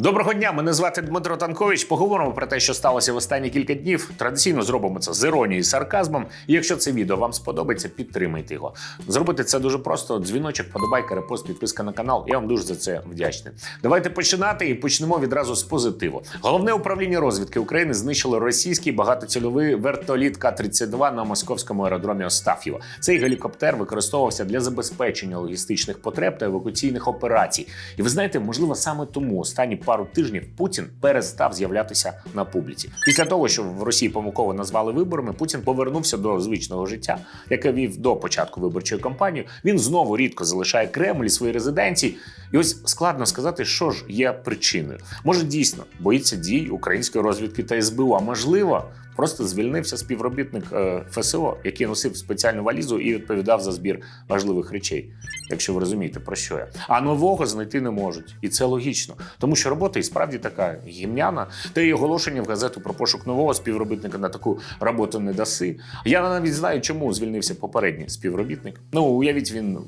Доброго дня, мене звати Дмитро Танкович. Поговоримо про те, що сталося в останні кілька днів. Традиційно зробимо це з іронією і сарказмом. І якщо це відео вам сподобається, підтримайте його. Зробити це дуже просто: дзвіночок, подобайка, репост, підписка на канал. Я вам дуже за це вдячний. Давайте починати і почнемо відразу з позитиву. Головне управління розвідки України знищило російський багатоцільовий вертоліт К-32 на московському аеродромі Остаф'єво. Цей гелікоптер використовувався для забезпечення логістичних потреб та евакуаційних операцій. І ви знаєте, можливо, саме тому останні пару тижнів Путін перестав з'являтися на публіці. Після того, що в Росії помилково назвали виборами, Путін повернувся до звичного життя, яке вів до початку виборчої кампанії. Він знову рідко залишає Кремль і свої резиденції. І ось складно сказати, що ж є причиною. Може, дійсно боїться дій української розвідки та СБУ, а можливо. Просто звільнився співробітник е, ФСО, який носив спеціальну валізу і відповідав за збір важливих речей, якщо ви розумієте, про що я. А нового знайти не можуть. І це логічно, тому що робота і справді така гімняна. Та й оголошення в газету про пошук нового співробітника на таку роботу не даси. Я навіть знаю, чому звільнився попередній співробітник. Ну, уявіть, він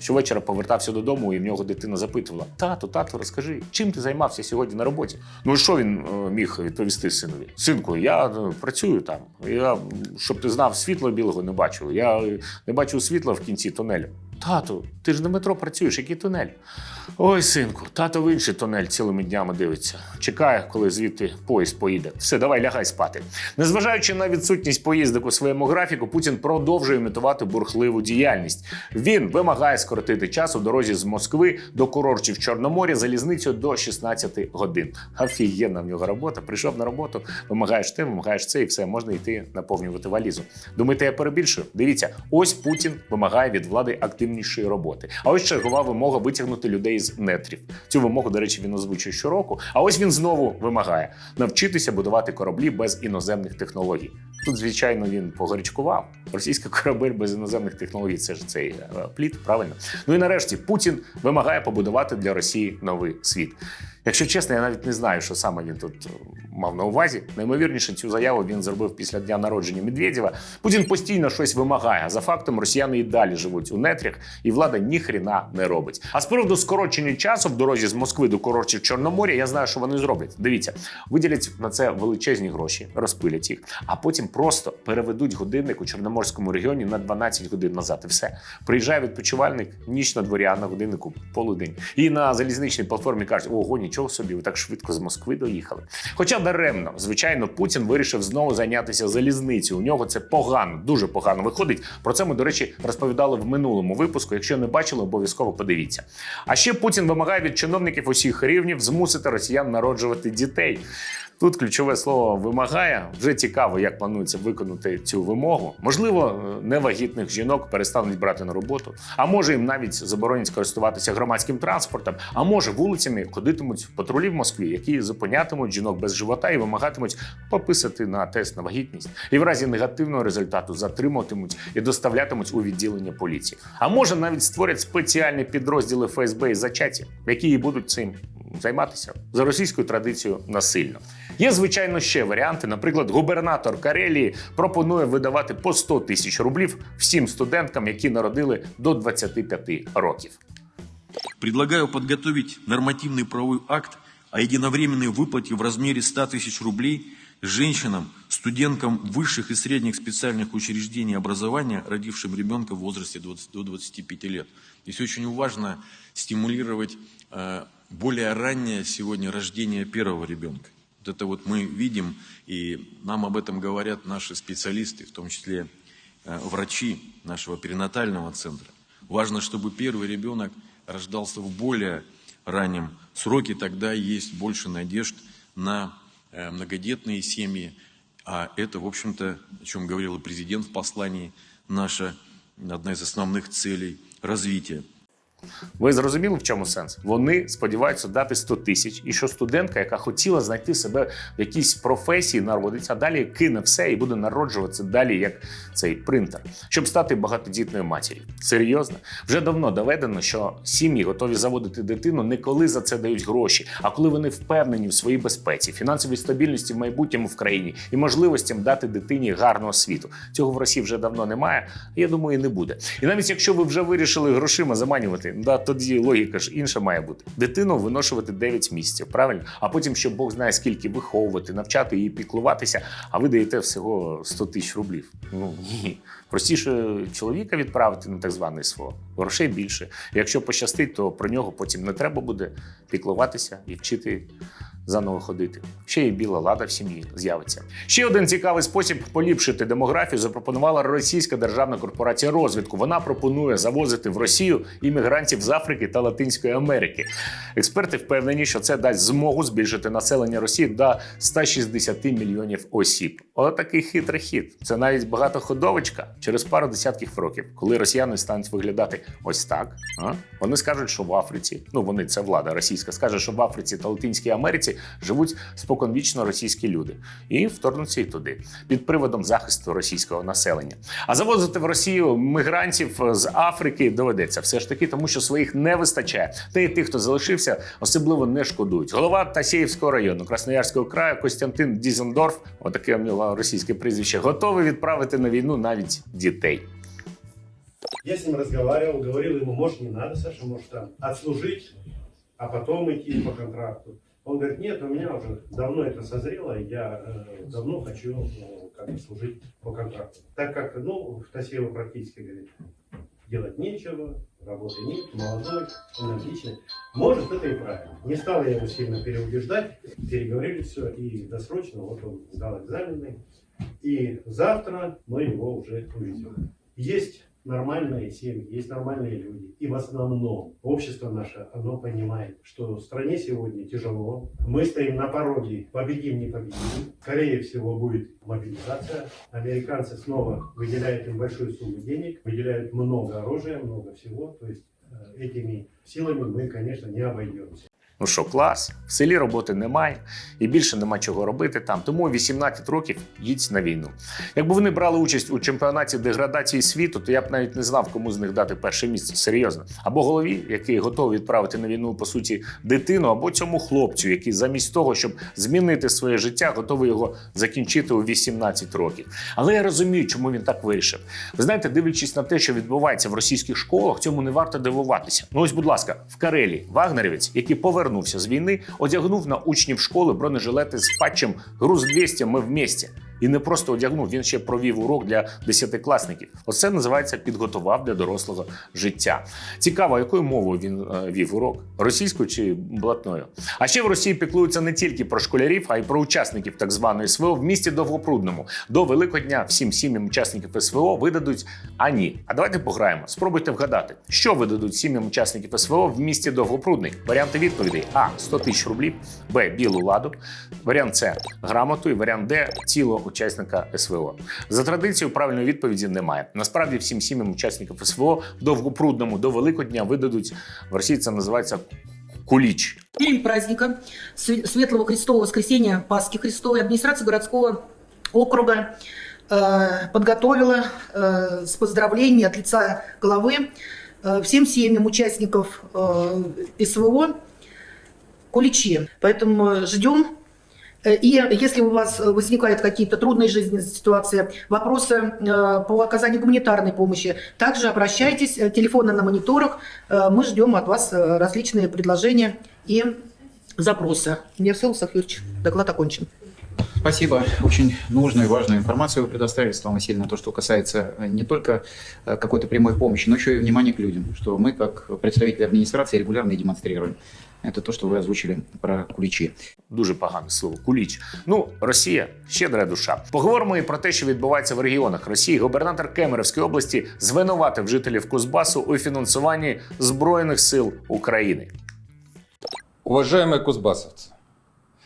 щовечора повертався додому, і в нього дитина запитувала: Тату, тату, розкажи, чим ти займався сьогодні на роботі? Ну що він е, міг відповісти синові? Синку, я е, працюю там. Я, щоб ти знав, світло білого не бачу. Я не бачу світла в кінці тунелю. Тату, ти ж на метро працюєш, який тунель? Ой, синку, тато в інший тунель цілими днями дивиться. Чекає, коли звідти поїзд поїде. Все, давай лягай спати. Незважаючи на відсутність поїздок у своєму графіку, Путін продовжує імітувати бурхливу діяльність. Він вимагає скоротити час у дорозі з Москви до курортів Чорноморя залізницею до 16 годин. Офігенна в нього робота. Прийшов на роботу, вимагаєш те, вимагаєш це, і все можна йти наповнювати валізу. Думаєте, я перебільшую? Дивіться, ось Путін вимагає від влади активнішої роботи. А ось чергова вимога витягнути людей з нетрів. Цю вимогу, до речі, він озвучує щороку. А ось він знову вимагає навчитися будувати кораблі без іноземних технологій. Тут, звичайно, він погорячкував. Російський корабель без іноземних технологій це ж цей е, плід, правильно. Ну і нарешті Путін вимагає побудувати для Росії новий світ. Якщо чесно, я навіть не знаю, що саме він тут е, мав на увазі. Наймовірніше, цю заяву він зробив після дня народження Медведєва. Путін постійно щось вимагає. За фактом, росіяни і далі живуть у нетрях, і влада ніхріна не робить. А з приводу скорочення часу в дорозі з Москви до курортів Чорноморя, я знаю, що вони зроблять. Дивіться, виділять на це величезні гроші, розпилять їх, а потім просто переведуть годинник у Чорноморському регіоні на 12 годин назад. І все приїжджає відпочивальник, ніч на дворі, а на годиннику полудень. І на залізничній платформі кажуть: ого, нічого собі, ви так швидко з Москви доїхали. Хоча даремно, звичайно, Путін вирішив знову зайнятися залізницею. У нього це погано, дуже погано виходить. Про це ми, до речі, розповідали в минулому випуску. Якщо не бачили, обов'язково подивіться. А ще Путін вимагає від чиновників усіх рівнів змусити росіян народжувати дітей. Тут ключове слово вимагає. Вже цікаво, як планується виконати цю вимогу. Можливо, невагітних жінок перестануть брати на роботу, а може їм навіть заборонять користуватися громадським транспортом. А може вулицями ходитимуть патрулі в Москві, які зупинятимуть жінок без живота і вимагатимуть пописати на тест на вагітність, і в разі негативного результату затримуватимуть і доставлятимуть у відділення поліції. А може навіть створять спеціальні підрозділи ФСБ і зачаті, які і будуть цим займатися за російською традицією насильно. Є, звичайно, ще варіанти. Наприклад, губернатор Карелії пропонує видавати по 100 тисяч рублів всім студенткам, які народили до 25 років. Предлагаю подготовить нормативный правовой акт о единовременной выплате в размере 100 тысяч рублей женщинам, студенткам высших и средних специальных учреждений образования, родившим ребенка в возрасте 20 до 25 лет. Здесь очень важно стимулировать э, более раннее сегодня рождение первого ребенка. Вот это вот мы видим, и нам об этом говорят наши специалисты, в том числе э, врачи нашего перинатального центра. Важно, чтобы первый ребенок рождался в более раннем сроке, тогда есть больше надежд на многодетные семьи. А это, в общем-то, о чем говорил и президент в послании, наша одна из основных целей развития. Ви зрозуміли, в чому сенс? Вони сподіваються дати 100 тисяч, і що студентка, яка хотіла знайти себе в якійсь професії, народиться, далі кине все і буде народжуватися далі як цей принтер, щоб стати багатодітною матір'ю. Серйозно, вже давно доведено, що сім'ї готові заводити дитину не коли за це дають гроші, а коли вони впевнені в своїй безпеці, фінансовій стабільності в майбутньому в країні і можливостям дати дитині гарну освіту. Цього в Росії вже давно немає. Я думаю, і не буде. І навіть якщо ви вже вирішили грошима заманювати да, тоді логіка ж інша має бути. Дитину виношувати 9 місяців, правильно? А потім, щоб Бог знає, скільки виховувати, навчати її піклуватися, а ви даєте всього 100 тисяч рублів. Ну ні. Простіше чоловіка відправити на так званий СВО. Грошей більше. Якщо пощастить, то про нього потім не треба буде піклуватися і вчити заново ходити. Ще й біла лада в сім'ї з'явиться. Ще один цікавий спосіб поліпшити демографію запропонувала російська державна корпорація розвідку. Вона пропонує завозити в Росію іммігрантів з Африки та Латинської Америки. Експерти впевнені, що це дасть змогу збільшити населення Росії до 160 мільйонів осіб. Отакий хитрий хід. Це навіть багатоходовочка через пару десятків років, коли росіяни стануть виглядати ось так. А? Вони скажуть, що в Африці, ну вони це влада російська, скаже, що в Африці та Латинській Америці живуть споконвічно російські люди, і вторгнуться і туди під приводом захисту російського населення. А завозити в Росію мігрантів з Африки доведеться все ж таки, тому що своїх не вистачає. Та й тих, хто залишився, особливо не шкодують. Голова Тасєївського району Красноярського краю Костянтин Дізендорф, отаке нього російське прізвище, готовий відправити на війну навіть дітей. Я с ним разговаривал, говорил ему, может, не надо, Саша, может, там отслужить, а потом идти по контракту. Он говорит, нет, у меня уже давно это созрело, я э, давно хочу э, как бы служить по контракту. Так как, ну, Тасеева практически говорит, делать нечего, работы нет, молодой, энергичный. Может, это и правильно. Не стал я его сильно переубеждать, переговорили все, и досрочно вот он сдал экзамены. И завтра мы его уже увезем. Есть нормальные семьи, есть нормальные люди. И в основном общество наше, оно понимает, что в стране сегодня тяжело. Мы стоим на пороге, победим, не победим. Скорее всего будет мобилизация. Американцы снова выделяют им большую сумму денег, выделяют много оружия, много всего. То есть э, этими силами мы, конечно, не обойдемся. Ну що, клас, в селі роботи немає і більше нема чого робити там. Тому 18 років їдь на війну. Якби вони брали участь у чемпіонаті деградації світу, то я б навіть не знав, кому з них дати перше місце. Серйозно. Або голові, який готовий відправити на війну по суті дитину, або цьому хлопцю, який замість того, щоб змінити своє життя, готовий його закінчити у 18 років. Але я розумію, чому він так вирішив. Ви знаєте, дивлячись на те, що відбувається в російських школах, цьому не варто дивуватися. Ну ось, будь ласка, в Карелії вагнерівець, який повернувся з війни, одягнув на учнів школи бронежилети з патчем груз 200 ми вместе. І не просто одягнув, він ще провів урок для десятикласників. Оце називається підготував для дорослого життя. Цікаво, якою мовою він е, вів урок російською чи блатною. А ще в Росії піклуються не тільки про школярів, а й про учасників так званої СВО в місті Довгопрудному. До Великодня всім сім'ям учасників СВО видадуть ані. А давайте пограємо. Спробуйте вгадати, що видадуть сім'ям учасників СВО в місті Довгопрудний. Варіанти відповідей: А 100 тисяч рублів, Б білу ладу. Варіант С грамоту і варіант Д тіло учасника СВО. За традицією правильної відповіді немає. Насправді всім сім'ям учасників СВО в Довгопрудному до Великодня видадуть в Росії. Це називається куліч. В день праздника Све- Светлого Христового Воскресения Пасхи Христовой администрация городского округа э, подготовила э, с поздравлений от лица главы э, всем семьям участников э, СВО куличи. Поэтому ждем. И если у вас э, возникают какие-то трудные жизненные ситуации, вопросы э, по оказанию гуманитарной помощи, также обращайтесь, э, телефоны на мониторах. Мы ждем от вас различные предложения и запросы. Все, Юрьевич, доклад окончен. Спасибо. Очень нужную и важную информацию вы предоставили, Светлана Васильевна, то, что касается не только какой-то прямой помощи, но еще и внимания к людям, что мы, как представители администрации, регулярно и демонстрируем. Это то, что вы озвучили про куличи. Дуже погане слово куліч. Ну, Росія щедра душа. Поговоримо і про те, що відбувається в регіонах Росії. Губернатор Кемеровської області звинуватив жителів Кузбасу у фінансуванні збройних сил України. Уважаемые кузбассовцы,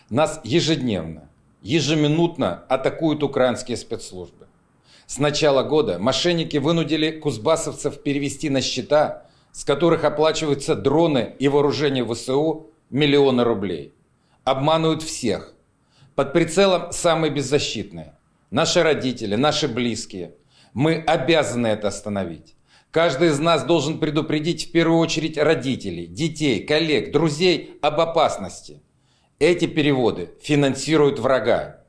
нас ежедневно, ежеминутно атакуют украинские спецслужбы. С начала года мошенники вынудили кузбассовцев перевести на счета, с которых оплачиваются дроны и вооружение ВСУ, миллионы рублей. Обманывают всех. Под прицелом самые беззащитные. Наши родители, наши близкие. Мы обязаны это остановить. Каждый из нас должен предупредить в первую очередь родителей, детей, коллег, друзей об опасности. Эти переводы финансируют врага.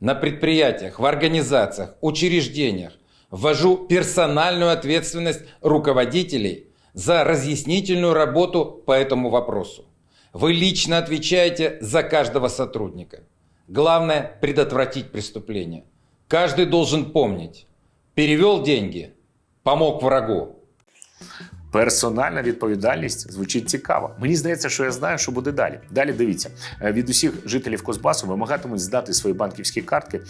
На предприятиях, в организациях, учреждениях ввожу персональную ответственность руководителей за разъяснительную работу по этому вопросу. Вы лично отвечаете за каждого сотрудника. Главное – предотвратить преступление. Каждый должен помнить. Перевел деньги, помог врагу. Персональна відповідальність звучить цікаво. Мені здається, що я знаю, що буде далі. Далі дивіться Е, від усіх жителів Кузбасу вимагатимуть здати свої банківські картки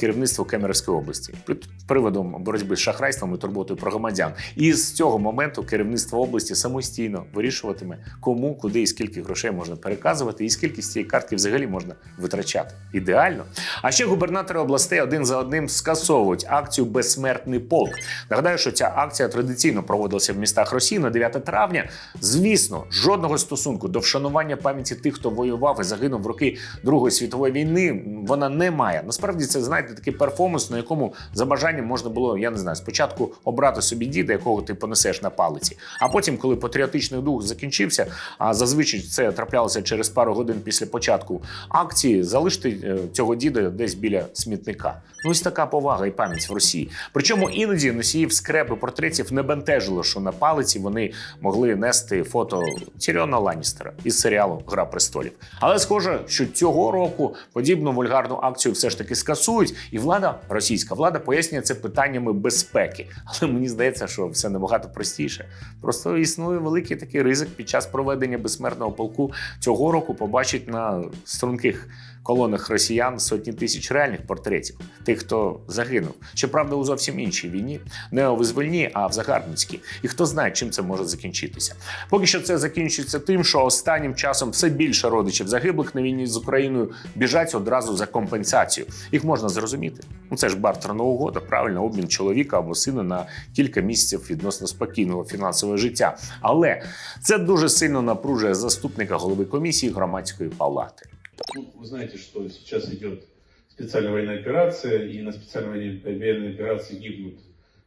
керівництву Кемеровської області під приводом боротьби з шахрайством і турботою про громадян. І з цього моменту керівництво області самостійно вирішуватиме, кому, куди і скільки грошей можна переказувати, і скільки з цієї картки взагалі можна витрачати. Ідеально. А ще губернатори областей один за одним скасовують акцію Безсмертний полк. Нагадаю, що ця акція традиційно проводилася в містах Росії на 9 травня. Звісно, жодного стосунку до вшанування пам'яті тих, хто воював і загинув в роки Другої світової війни, вона не має. Насправді це знаєте такий перформанс, на якому за бажанням можна було, я не знаю, спочатку обрати собі діда, якого ти понесеш на палиці. А потім, коли патріотичний дух закінчився, а зазвичай це траплялося через пару годин після початку акції, залишити е, цього діда десь біля смітника. Ну ось така повага і пам'ять в Росії. Причому іноді носіїв скреп і портретів не бентежило, що на палиці вони могли нести фото Тіріона Ланністера із серіалу Гра престолів. Але схоже, що цього року подібну вульгарну акцію все ж таки скасують, і влада, російська влада, пояснює це питаннями безпеки. Але мені здається, що все набагато простіше. Просто існує великий такий ризик під час проведення безсмертного полку цього року побачить на струнких колонах росіян сотні тисяч реальних портретів тих, хто загинув. Щоправда, у зовсім іншій війні, не у визвольній, а в загарбницькій. І хто знає, чим це може закінчитися. Поки що це закінчиться тим, що останнім часом все більше родичів загиблих на війні з Україною біжать одразу за компенсацію. Їх можна зрозуміти. Ну це ж бартерна угода, правильно, обмін чоловіка або сина на кілька місяців відносно спокійного фінансового життя. Але це дуже сильно напружує заступника голови комісії громадської палати. Ну, вы знаете, что сейчас идет специальная военная операция, и на специальной военной операции гибнут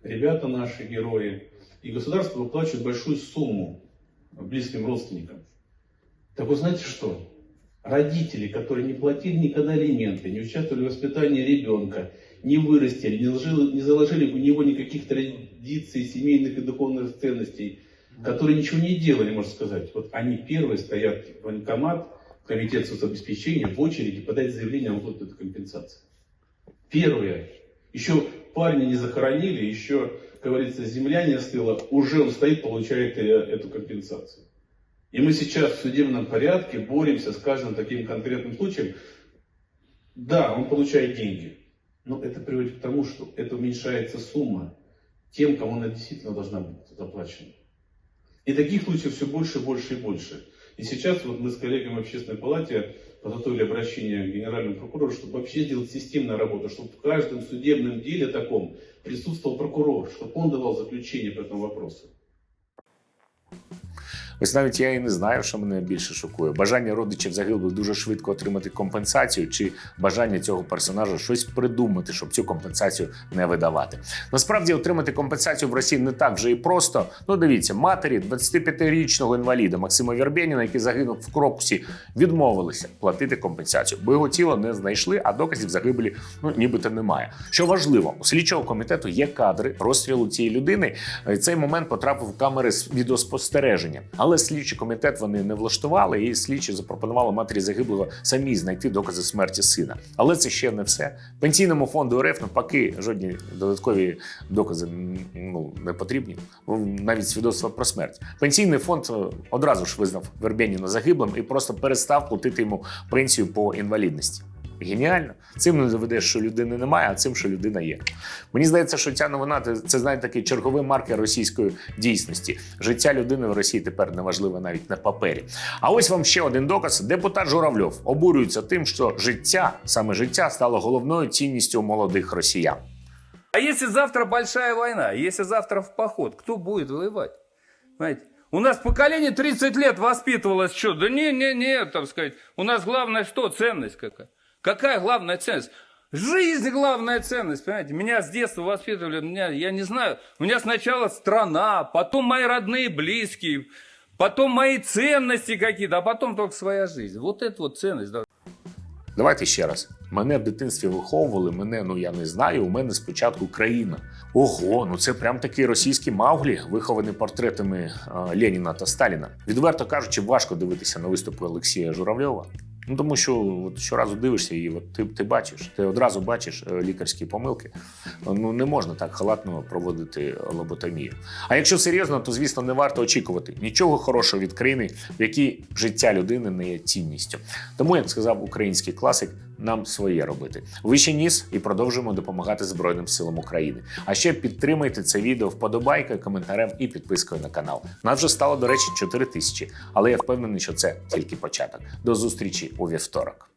ребята наши, герои, и государство выплачивает большую сумму близким родственникам. Так вы знаете что? Родители, которые не платили никогда алименты, не участвовали в воспитании ребенка, не вырастили, не заложили, не заложили в него никаких традиций, семейных и духовных ценностей, которые ничего не делали, можно сказать. Вот они первые стоят в военкомат, комитет соцобеспечения в очереди подать заявление на вот эту компенсацию. Первые. Еще парня не захоронили, еще, как говорится, земля не остыла, уже он стоит, получает э, эту компенсацию. И мы сейчас в судебном порядке боремся с каждым таким конкретным случаем. Да, он получает деньги, но это приводит к тому, что это уменьшается сумма тем, кому она действительно должна быть заплачена. И таких случаев все больше, больше и больше. И сейчас вот мы с коллегами в общественной палате подготовили обращение к генеральному прокурору, чтобы вообще сделать системную работу, чтобы в каждом судебном деле таком присутствовал прокурор, чтобы он давал заключение по этому вопросу. Ось навіть я і не знаю, що мене більше шокує: бажання родичів загиблих дуже швидко отримати компенсацію, чи бажання цього персонажа щось придумати, щоб цю компенсацію не видавати. Насправді отримати компенсацію в Росії не так вже і просто. Ну дивіться, матері 25-річного інваліда Максима Вірбєніна, який загинув в Крокусі, відмовилися платити компенсацію, бо його тіло не знайшли, а доказів загибелі ну нібито немає. Що важливо, у слідчого комітету є кадри розстрілу цієї людини. Е, Цей момент потрапив в камери з відеоспостереження. Але слідчий комітет вони не влаштували, і слідчі запропонували матері загиблого самі знайти докази смерті сина. Але це ще не все. Пенсійному фонду РФ навпаки жодні додаткові докази ну, не потрібні. Навіть свідоцтва про смерть. Пенсійний фонд е, одразу ж визнав Вербєніна загиблим і просто перестав платити йому пенсію по інвалідності. Геніально. Цим не доведеш, що людини немає, а цим, що людина є. Мені здається, що ця новина це- знаєте, такий черговий маркер російської дійсності. Життя людини в Росії тепер не важливе навіть на папері. А ось вам ще один доказ: депутат Журавльов обурюється тим, що життя, саме життя, стало головною цінністю молодих росіян. А если завтра большая война, если завтра в поход, кто будет воевать? Понимаете? У нас поколение 30 лет воспитывалось что? Да не, не, не, там сказать. У нас главное что? Ценность какая? Какая главная ценность? Жизнь главная ценность, понимаете? Меня с детства воспитывали, меня, я не знаю, у меня сначала страна, потом мои родные, близкие, потом мои ценности какие-то, а потом только своя жизнь. Вот это вот ценность. да. Давайте ще раз. Мене в дитинстві виховували, мене, ну я не знаю, у мене спочатку Україна. Ого, ну це прям такий російський Мауглі, вихований портретами е, Леніна та Сталіна. Відверто кажучи, важко дивитися на виступи Олексія Журавльова. Ну тому що от щоразу дивишся, і от ти, ти бачиш, ти одразу бачиш е, лікарські помилки. Ну не можна так халатно проводити лоботомію. А якщо серйозно, то звісно не варто очікувати нічого хорошого від країни, в якій життя людини не є цінністю. Тому, як сказав український класик, нам своє робити. Вище ніс і продовжуємо допомагати Збройним силам України. А ще підтримайте це відео вподобайкою, коментарем і підпискою на канал. Нас вже стало, до речі, 4 тисячі, але я впевнений, що це тільки початок. До зустрічі у вівторок.